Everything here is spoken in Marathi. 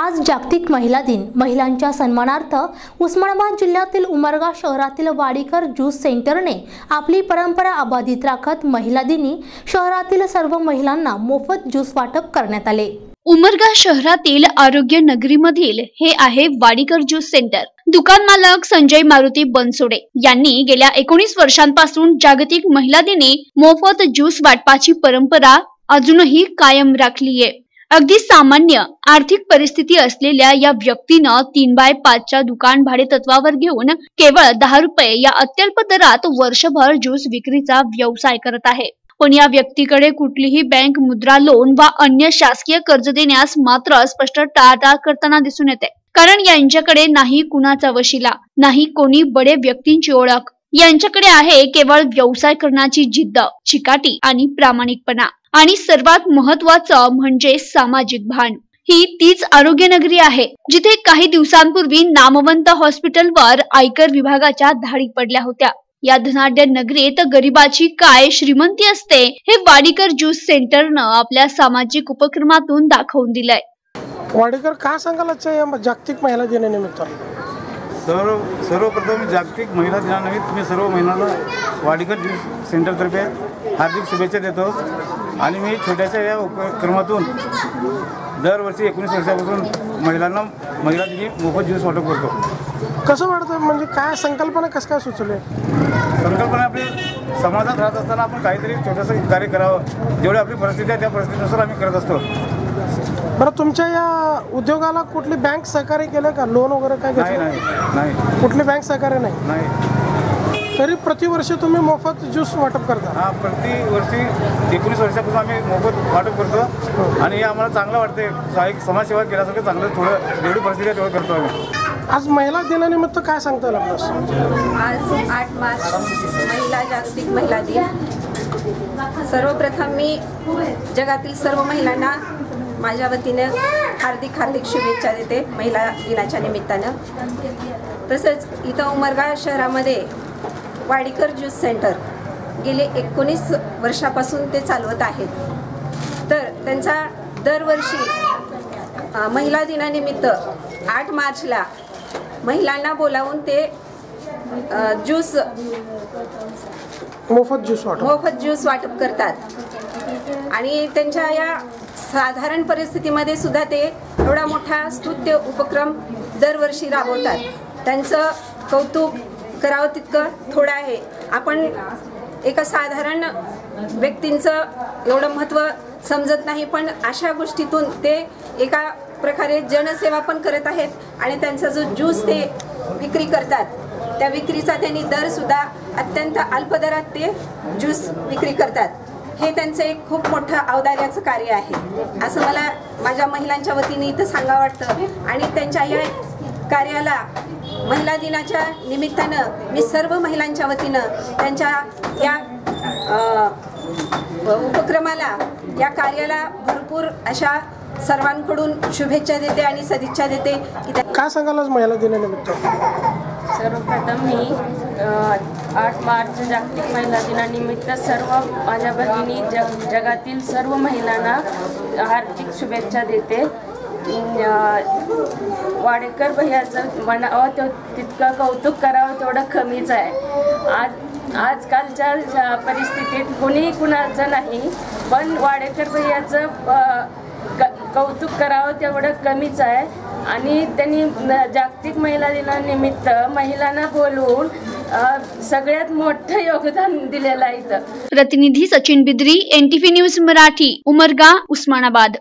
आज जागतिक महिला दिन. महिलांच्या सन्मानार्थ उस्मानाबाद जिल्ह्यातील उमरगा शहरातील वाडीकर ज्यूस सेंटरने आपली परंपरा अबाधित राखत महिला दिनी शहरातील सर्व महिलांना मोफत ज्यूस वाटप करण्यात आले. उमरगा शहरातील आरोग्य नगरीमधील हे आहे वाडीकर ज्यूस सेंटर. दुकान मालक संजय मारुती बनसोडे यांनी गेल्या एकोणीस वर्षांपासून जागतिक महिला दिनी मोफत ज्यूस वाटपाची परंपरा अजूनही कायम राखलीये. अगदी सामान्य आर्थिक परिस्थिती असलेल्या या व्यक्तीनं तीन बाय पाचच्या दुकान भाडे तत्वावर घेऊन केवळ दहा रुपये या अत्यल्प दरात वर्षभर ज्यूस विक्रीचा व्यवसाय करत आहे. पण या व्यक्तीकडे कुठलीही बँक मुद्रा लोन वा अन्य शासकीय कर्ज देण्यास मात्र स्पष्ट टाळाटाळ करताना दिसून येते. कारण यांच्याकडे नाही कुणाचा वशिला नाही कोणी बडे व्यक्तींची ओळख. यांच्याकडे आहे केवळ व्यवसाय करण्याची जिद्द चिकाटी आणि प्रामाणिकपणा. आणि सर्वात महत्वाचं म्हणजे सामाजिक भान. ही तीच आरोग्य नगरी आहे जिथे काही दिवसांपूर्वी नामवंत हॉस्पिटलवर आयकर विभागाच्या धाडी पडल्या होत्या. या धनाढ्य नगरीत गरिबाची काय श्रीमंती असते हे वाडीकर ज्यूस सेंटरनं आपल्या सामाजिक उपक्रमातून दाखवून दिलंय. वाडीकर का सांगायला जागतिक महिला दिनानिमित्त? सर्व सर्वप्रथम जागतिक महिला दिनानिमित्त मी सर्व महिलांना वाडीकर ज्यूस सेंटरतर्फे हार्दिक शुभेच्छा देतो. आणि मी छोट्याशा या उपक्रमातून दरवर्षी एकोणीस वर्षापासून महिलांना महिला दिनी मोफत ज्यूस वाटप करतो. कसं वाटतं म्हणजे काय संकल्पना कसं काय सुचवले? संकल्पना आपली समाजात राहत असताना आपण काहीतरी छोटंसं कार्य करावं. जेवढी आपली परिस्थिती आहे त्या परिस्थितीनुसार आम्ही करत असतो. बरं तुमच्या या उद्योगाला कुठली बँक सहकार्य केलं का? लोन वगैरे काय नाही घेतलं? नाही नाही कुठली बँक सहकार्य नाही? नाही. तरी प्रतिवर्षी तुम्ही मोफत ज्यूस वाटप करता. हा प्रतिवर्षी एकोणीस वर्षापासून आम्ही मोफत वाटप करतो. आणि हे आम्हाला चांगलं वाटते एक समाजसेवा केल्यासारखं चांगलं थोडं जेवढी परिस्थिती आहे तेवढं करतो आम्ही. आज महिला दिनानिमित्त काय सांगता येईल आपल्यास आज आठ मार्च महिला जागतिक महिला दिन. सर्वप्रथम मी जगातील सर्व महिलांना माझ्या वतीनं हार्दिक हार्दिक शुभेच्छा देते महिला दिनाच्या निमित्तानं. तसंच इथं उमरगा शहरामध्ये वाडीकर ज्यूस सेंटर गेले एकोणीस वर्षापासून ते चालवत आहेत. तर त्यांचा दरवर्षी महिला दिनानिमित्त आठ मार्चला महिलांना बोलावून ते ज्यूस मोफत ज्यूस वाटप. मोफत ज्यूस वाटप करतात. आणि त्यांच्या या साधारण परिस्थितीमध्ये सुद्धा ते एवढा मोठा स्तुत्य उपक्रम दरवर्षी राबवतात. त्यांचं कौतुक करावं तितकं थोडं आहे. आपण एका साधारण व्यक्तींचं एवढं महत्त्व समजत नाही पण अशा गोष्टीतून ते एका प्रकारे जनसेवा पण करत आहेत आणि त्यांचा जो ज्यूस ते विक्री करतात त्या विक्रीचा त्यांनी दरसुद्धा अत्यंत अल्प दरात ते ज्यूस विक्री करतात. हे त्यांचं एक खूप मोठं औदार्याचं कार्य आहे. असं मला माझ्या महिलांच्या वतीने इथं सांगा वाटतं. आणि त्यांच्या या कार्याला महिला दिनाच्या निमित्तानं मी सर्व महिलांच्या वतीनं त्यांच्या या उपक्रमाला या कार्याला भरपूर अशा सर्वांकडून शुभेच्छा देते आणि सदिच्छा देते. की काय सांगाल महिला दिनानिमित्त? सर्वप्रथम मी आठ मार्च जागतिक महिला दिनानिमित्त सर्व माझ्या भगिनी जग जगातील सर्व महिलांना हार्दिक शुभेच्छा देते. वाडेकर भैयाचं म्हणावं ते तितकं कौतुक करावं तेवढं कमीच आहे. आज आजकालच्या परिस्थितीत कोणी कुणाचं नाही पण वाडेकर भैयाचं क- कौतुक करावं तेवढं कमीच आहे. आणि त्यांनी जागतिक महिला दिनानिमित्त महिलांना बोलवून सगळ्यात मोठं योगदान दिलेलं आहे इथं. प्रतिनिधी सचिन बिद्री एनटीव्ही न्यूज मराठी उमरगा उस्मानाबाद.